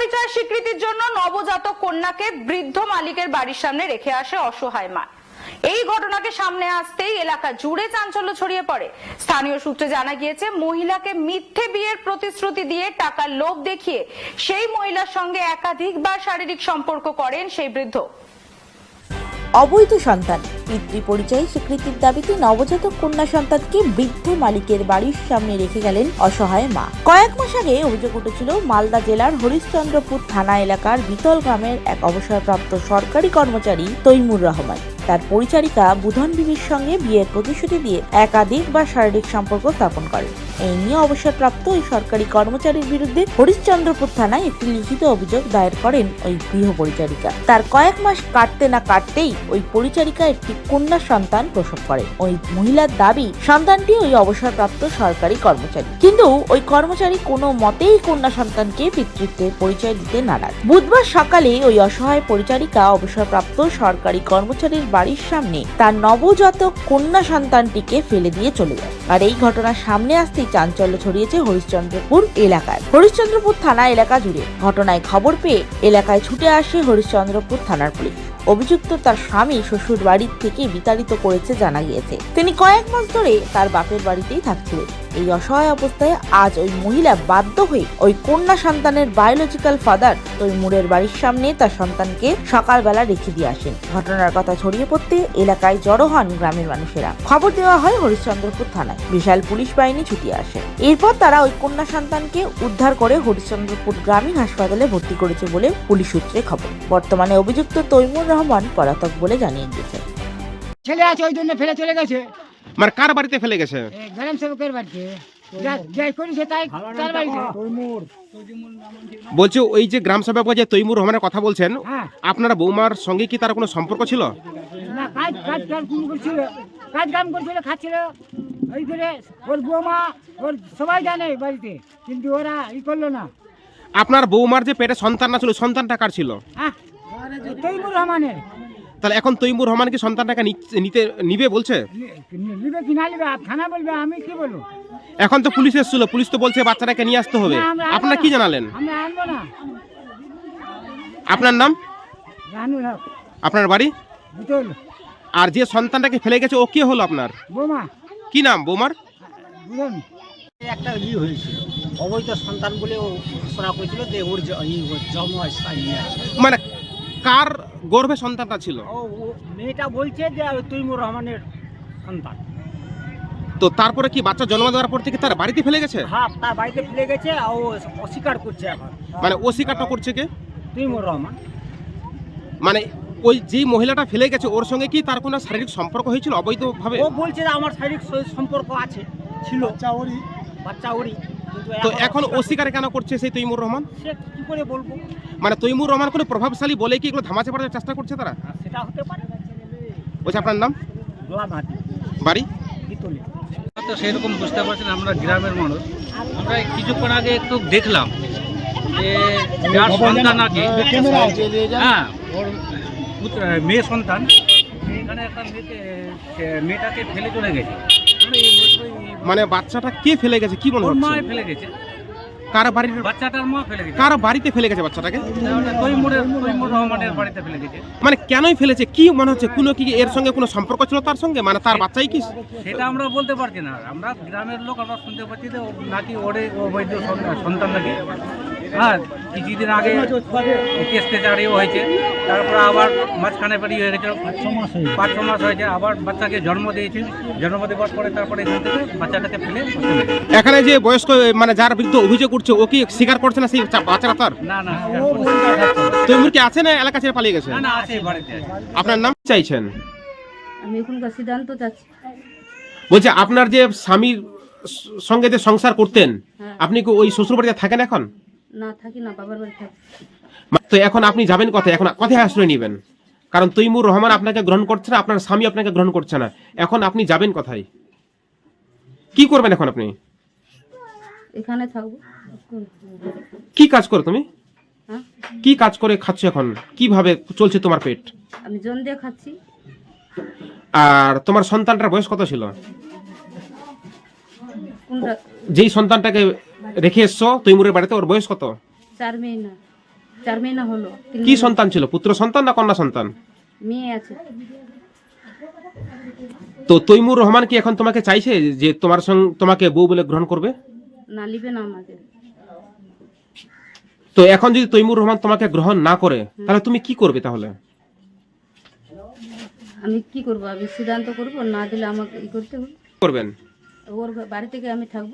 পরিচয় স্বীকৃতির জন্য নবজাতক কন্যাকে বৃদ্ধ মালিকের বাড়ির সামনে রেখে আসে অসহায় মা। এই ঘটনাকে সামনে আসতেই এলাকা জুড়ে চাঞ্চল্য ছড়িয়ে পড়ে। স্থানীয় সূত্রে জানা গিয়েছে, মহিলাকে মিথ্যে বিয়ের প্রতিশ্রুতি দিয়ে টাকার লোভ দেখিয়ে সেই মহিলার সঙ্গে একাধিকবার শারীরিক সম্পর্ক করেন সেই বৃদ্ধ। অবৈধ সন্তান। পিতৃ পরিচয় স্বীকৃতির দাবিতে নবজাতক কন্যা সন্তানকে বৃদ্ধ মালিকের বাড়ির সামনে রেখে গেলেন অসহায় মা। কয়েক মাস আগে অভিযোগ উঠেছিল, মালদা জেলার হরিশ্চন্দ্রপুর থানা এলাকার বিতল গ্রামের এক অবসরপ্রাপ্ত সরকারি কর্মচারী তৈমুর রহমান। তার পরিচারিকা বুধন বিবির সঙ্গে বিয়ের প্রতিশ্রুতি দিয়ে একাধিক বা শারীরিক সম্পর্ক স্থাপন করে এই নিয়ে অবসরপ্রাপ্ত ওই সরকারি কর্মচারীর বিরুদ্ধে হরিশ্চন্দ্রপুর থানায় একটি লিখিত অভিযোগ দায়ের করেন ওই গৃহ পরিচারিকা। তার কয়েক মাস কাটতে না কাটতেই ওই পরিচারিকা একটি কন্যা সন্তান প্রসব করে ওই মহিলার দাবি, সন্তানটি ওই অবসরপ্রাপ্ত সরকারি কর্মচারী। কিন্তু ওই কর্মচারী কোনো মতেই কন্যা সন্তানকে পিতৃত্বের পরিচয় দিতে নারাজ। বুধবার সকালে ওই অসহায় পরিচারিকা অবসরপ্রাপ্ত সরকারি কর্মচারীর বাড়ির সামনে তার নবজাতক কন্যা সন্তানটিকে ফেলে দিয়ে চলে যায়। আর এই ঘটনার সামনে আসতেই চাঞ্চল্য ছড়িয়েছে হরিশ্চন্দ্রপুর এলাকায়। হরিশ্চন্দ্রপুর থানা এলাকা জুড়ে ঘটনায় খবর পেয়ে এলাকায় ছুটে আসে হরিশ্চন্দ্রপুর থানার পুলিশ। অভিযুক্ত তার স্বামী শ্বশুর বাড়ির থেকে বিতাড়িত করেছে জানা গিয়েছে। তিনি কয়েক মাস ধরে তার বাপের বাড়িতেই থাকছিলেন। এই অসহায় অবস্থায় আজ ওই মহিলা বাধ্য হয়ে ওই কন্যা সন্তানের বায়োলজিক্যাল ফাদার তৈমুরের বাড়ির সামনে তার সন্তানকে সকালবেলা রেখে দিয়ে আসেন। ঘটনার কথা ছড়িয়ে পড়তে এলাকায় জড়ো হন গ্রামের মানুষেরা। খবর দেওয়া হয় হরিশ্চন্দ্রপুর থানায়। বিশাল পুলিশ বাহিনী ছুটি আসে। এরপর তারা ওই কন্যা সন্তানকে উদ্ধার করে হরিশ্চন্দ্রপুর গ্রামীণ হাসপাতালে ভর্তি করেছে বলে পুলিশ সূত্রে খবর। বর্তমানে অভিযুক্ত তৈমুর রহমান পলাতক বলে জানিয়ে দিয়েছে। ছেলে আছে, ওই জন্য ফেলে চলে গেছে। মানে কার বাড়িতে ফেলে গেছে? গ্রাম সেবকের বাড়িতে। বলছি ওই যে গ্রাম সেবক যে তৈমুর রহমানের কথা বলছেন হ্যাঁ। আপনার বৌমার সঙ্গে কি তার কোনো সম্পর্ক ছিল? কাজ কাজ কাজ কুম করছিল। কাজ কাম করছিল খাচ্ছিল। ওই করে ওর বৌমা ওর সবাই জানে বাড়িতে কিন্তু ওরা ই করল না। আপনার বৌমার যে পেটে সন্তান না ছিল সন্তানটা কার ছিল? হ্যাঁ তৈমুর রহমানের। তাহলে এখন তৈমুর রহমান কি সন্তানটাকে নি- নিতে নিবে বলছে? নিবে কি না নিবে? থানা বলবে আমি কি বলব? এখন তো পুলিশ এসেছিল পুলিশ তো বলছে বাচ্চাটাকে নিয়ে আসতে হবে। আপনারা কি জানালেন? আমরা আনব না। আপনার নাম? আপনার বাড়ি? বুতল আর যে সন্তানটাকে ফেলে গেছে ও কে হলো আপনার? বৌমা। কি নাম বোমার? বুঝলেন একটা ই হয়েছিল। অবৈধ সন্তান বলে ও ঘোষণা করেছিল যে ওর জন্ম স্থায়ী মানে কার গর্ভে সন্তানটা ছিল? ও ও মেয়েটা বলছে যে ওই তৈমুর রহমানের সন্তান। তো তারপরে কি বাচ্চা জন্ম দেওয়ার পর থেকে তার বাড়িতে ফেলে গেছে? হ্যাঁ তার বাড়িতে ফেলে গেছে আর ও অস্বীকার করছে এখন। মানে অস্বীকারটা করছে কে? তৈমুর রহমান। মানে ওই যে মহিলাটা ফেলে গেছে ওর সঙ্গে কি তার কোনো শারীরিক সম্পর্ক হয়েছিল অবৈধভাবে? ও বলছে যে আমার শারীরিক সম্পর্ক আছে ছিল। বাচ্চা ওরই। বাচ্চা ওরই। কিন্তু তো এখন অস্বীকার কেন করছে সেই তৈমুর রহমান? কি করে বলব? মানে তৈমুর রহমান কোনো প্রভাবশালী বলে কি এগুলো ধামাচে পড়ার চেষ্টা করছে তারা? সেটা হতে পারে। বলছে আপনার নাম? বাড়ি? তো সেরকম বুঝতে পারছেন আমরা গ্রামের মানুষ। আমরা কিছুক্ষণ আগে একটু দেখলাম যে যার সন্তান আগে হ্যাঁ মেয়ে সন্তান। এখানে একটা মেয়েকে মেয়েটাকে ফেলে চলে গেছে। মানে বাচ্চাটা কে ফেলে গেছে কি মনে মা হচ্ছে? ফেলে গেছে। কার বাড়ির বাচ্চাটার মা ফেলে গেছে। কার বাড়িতে ফেলে গেছে বাচ্চাটাকে? তৈমুরের তৈমুর রহমানের বাড়িতে ফেলে গেছে। মানে কেনই ফেলেছে? কি মনে হচ্ছে? কোনো কি এর সঙ্গে কোনো সম্পর্ক ছিল তার সঙ্গে? মানে তার বাচ্চাই কি? সেটা আমরা বলতে পারছি না। আমরা গ্রামের লোক আমরা শুনতে পাচ্ছি যে নাকি ওরে অবৈধ সন্তান নাকি। হ্যাঁ কিছুদিন আগে কেস টেচারিও হয়েছে। তারপর আবার মাঝখানে বাড়ি হয়ে গেছে পাঁচ ছ মাস হয়েছে। আবার বাচ্চাকে জন্ম দিয়েছে। জন্ম দেওয়ার পরে তারপরে এখান থেকে বাচ্চাটাকে ফেলে এখানে যে বয়স্ক মানে যার বিরুদ্ধে অভিযোগ করছে ও কি স্বীকার করছে না সেই বাচ্চাটা তার? না না। তৈমুর কি আছে না এলাকা ছেড়ে পালিয়ে গেছে? না না আছে বাড়িতে আপনার নাম চাইছেন? আমি এখনকার সিদ্ধান্ত চাচ্ছি। বলছে আপনার যে স্বামীর সঙ্গে যে সংসার করতেন হ্যাঁ। আপনি কি ওই শ্বশুর বাড়িতে থাকেন এখন? না থাকি না বাবার বাড়ি থাকি। তো এখন আপনি যাবেন কথায়? এখন কথায় আশ্রয় নেবেন? কারণ তৈমুর রহমান আপনাকে গ্রহণ করছে না আপনার স্বামী আপনাকে গ্রহণ করছে না। এখন আপনি যাবেন কোথায়? কি করবেন এখন আপনি? এখানে থাকব। কি কাজ করো তুমি? হ্যাঁ? কি কাজ করে খাচ্ছ এখন? কীভাবে চলছে তোমার পেট? আমি জন দিয়ে খাচ্ছি। আর তোমার সন্তানটার বয়স কত ছিল? যেই সন্তানটাকে রেখে এসছো তৈমুরের বাড়িতে ওর বয়স কত? চার মেয়ে না চার মহিনা হলো কি সন্তান ছিল? পুত্র সন্তান না কন্যা সন্তান? মেয়ে আছে। তো তৈমুর রহমান কি এখন তোমাকে চাইছে যে তোমার সঙ্গে তোমাকে বউ বলে গ্রহণ করবে? না লিবে না আমাকে। তো এখন যদি তৈমুর রহমান তোমাকে গ্রহণ না করে তাহলে তুমি কি করবে তাহলে? আমি কি করব? আমি সিদ্ধান্ত করব না দিলে আমাকে ই করতে হবে। করবেন? ওর বাড়ি থেকে আমি থাকব।